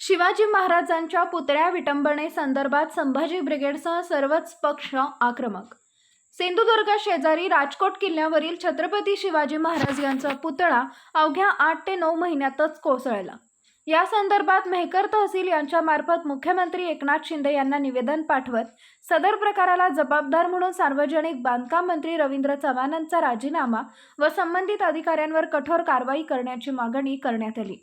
शिवाजी महाराजांच्या पुतळ्या विटंबनेसंदर्भात संभाजी ब्रिगेडसह सर्वच पक्ष आक्रमक. सिंधुदुर्ग शेजारी राजकोट किल्ल्यावरील छत्रपती शिवाजी महाराज यांचा पुतळा अवघ्या आठ ते नऊ महिन्यातच कोसळला. या संदर्भात मेहकर तहसील यांच्यामार्फत मुख्यमंत्री एकनाथ शिंदे यांना निवेदन पाठवत सदर प्रकाराला जबाबदार म्हणून सार्वजनिक बांधकाम मंत्री रवींद्र चव्हाणांचा राजीनामा व संबंधित अधिकाऱ्यांवर कठोर कारवाई करण्याची मागणी करण्यात आली.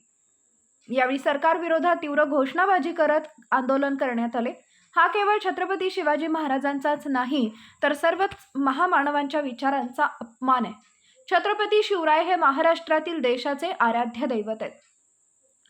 यावेळी सरकार विरोधात तीव्र घोषणाबाजी करत आंदोलन करण्यात आले. हा केवळ छत्रपती शिवाजी महाराजांचाच नाही तर सर्वच महामानवांच्या विचारांचा अपमान आहे. छत्रपती शिवराय हे महाराष्ट्रातील देशाचे आराध्य दैवत आहेत.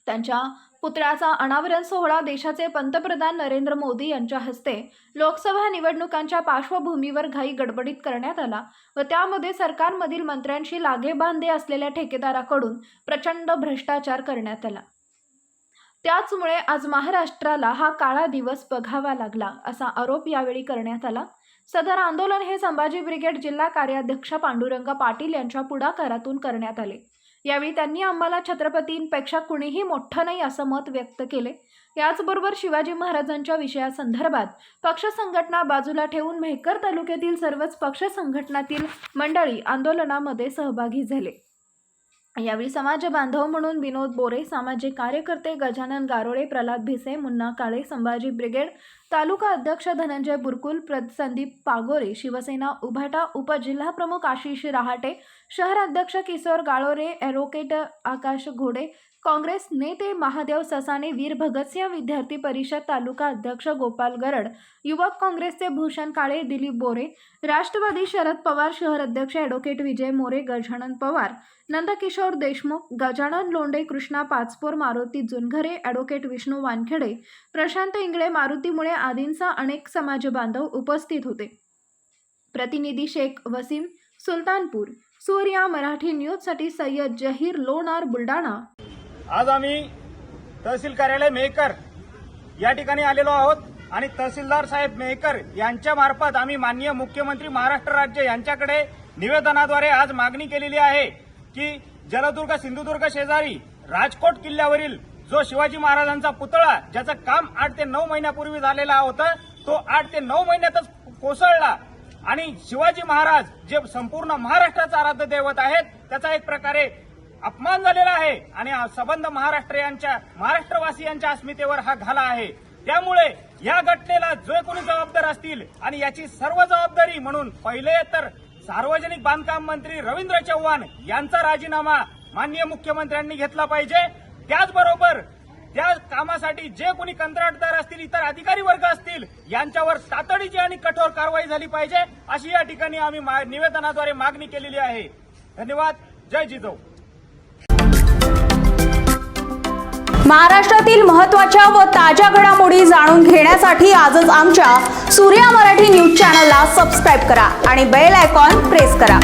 त्यांच्या पुतळ्याचा अनावरण सोहळा देशाचे पंतप्रधान नरेंद्र मोदी यांच्या हस्ते लोकसभा निवडणुकांच्या पार्श्वभूमीवर घाई गडबडीत करण्यात आला व त्यामध्ये सरकारमधील मंत्र्यांशी लागेबांधे असलेल्या ठेकेदाराकडून प्रचंड भ्रष्टाचार करण्यात आला. त्याचमुळे आज महाराष्ट्राला हा काळा दिवस बघावा लागला असा आरोप यावेळी करण्यात आला. सदर आंदोलन हे संभाजी ब्रिगेड जिल्हा कार्याध्यक्ष पांडुरंग पाटील यांच्या पुढाकारातून करण्यात आले. यावेळी त्यांनी आम्हाला छत्रपतींपेक्षा कुणीही मोठं नाही असं मत व्यक्त केले. याचबरोबर शिवाजी महाराजांच्या विषयासंदर्भात पक्ष संघटना बाजूला ठेवून मेहकर तालुक्यातील सर्वच पक्ष संघटनातील मंडळी आंदोलनामध्ये सहभागी झाले. यावेळी समाज बांधव म्हणून विनोद बोरे सामाजिक कार्यकर्ते गजानन गारोळे प्रल्हाद भिसे मुन्ना काळे संभाजी ब्रिगेड तालुका अध्यक्ष धनंजय बुरकुल संदीप पागोरे शिवसेना उभाटा उपजिल्हाप्रमुख आशिष रहाटे शहर अध्यक्ष किशोर गाळोरे ॲडव्होकेट आकाश घोडे काँग्रेस नेते महादेव ससाने वीर भगतसिंह विद्यार्थी परिषद तालुका अध्यक्ष गोपाल गरड युवक काँग्रेसचे भूषण काळे दिलीप बोरे राष्ट्रवादी शरद पवार शहर अध्यक्ष ॲडव्होकेट विजय मोरे गजानन पवार नंदकिशोर देशमुख गजानन लोंडे कृष्णा पाचपोर मारुती जुनघरे ॲडव्होकेट विष्णू वानखेडे प्रशांत इंगळे मारुतीमुळे आदींचा अनेक समाज बांधव उपस्थित होते. प्रतिनिधी शेख वसीम सुलतानपूर सूर्या मराठी न्यूजसाठी सय्यद जहीर लोणार बुलढाणा. आज आम्ही तहसील कार्यालय मेहकर या ठिकाणी आलेलो आहोत आणि तहसीलदार साहेब मेहकर यांच्या मार्फत आम्ही माननीय मुख्यमंत्री महाराष्ट्र राज्य यांच्याकडे निवेदनाद्वारे आज मागणी केलेली आहे. की जलदुर्ग सिंधुदुर्ग शेजारी राजकोट किल्ल्यावरील जो शिवाजी महाराजांचा पुतळा ज्याचं काम आठ ते नऊ महिन्यापूर्वी झालेला होता तो आठ ते नऊ महिन्यातच कोसळला. आणि शिवाजी महाराज जे संपूर्ण महाराष्ट्राचा आराध्य दैवत आहेत त्याचा एक प्रकारे अपमान झालेला आहे. आणि संबंध महाराष्ट्र यांच्या महाराष्ट्रवासियांच्या अस्मितेवर हा घाला आहे. त्यामुळे या घटनेला जे कोणी जबाबदार असतील आणि याची सर्व जबाबदारी म्हणून पहिले तर सार्वजनिक बांधकाम मंत्री रवींद्र चव्हाण यांचा राजीनामा माननीय मुख्यमंत्र्यांनी घेतला पाहिजे. त्याचबरोबर त्या कामासाठी जे कोणी कंत्राटदार असतील इतर अधिकारी वर्ग असतील यांच्यावर तातडीची आणि कठोर कारवाई झाली पाहिजे अशी या ठिकाणी आम्ही मा- निवेदनाद्वारे मागणी केलेली आहे. धन्यवाद. जय जिजाऊ. महाराष्ट्रातील महत्त्वाच्या व ताज्या घडामोडी जाणून घेण्यासाठी आजच आमच्या सूर्या मराठी न्यूज चॅनलला सबस्क्राईब करा आणि बेल आयकॉन प्रेस करा.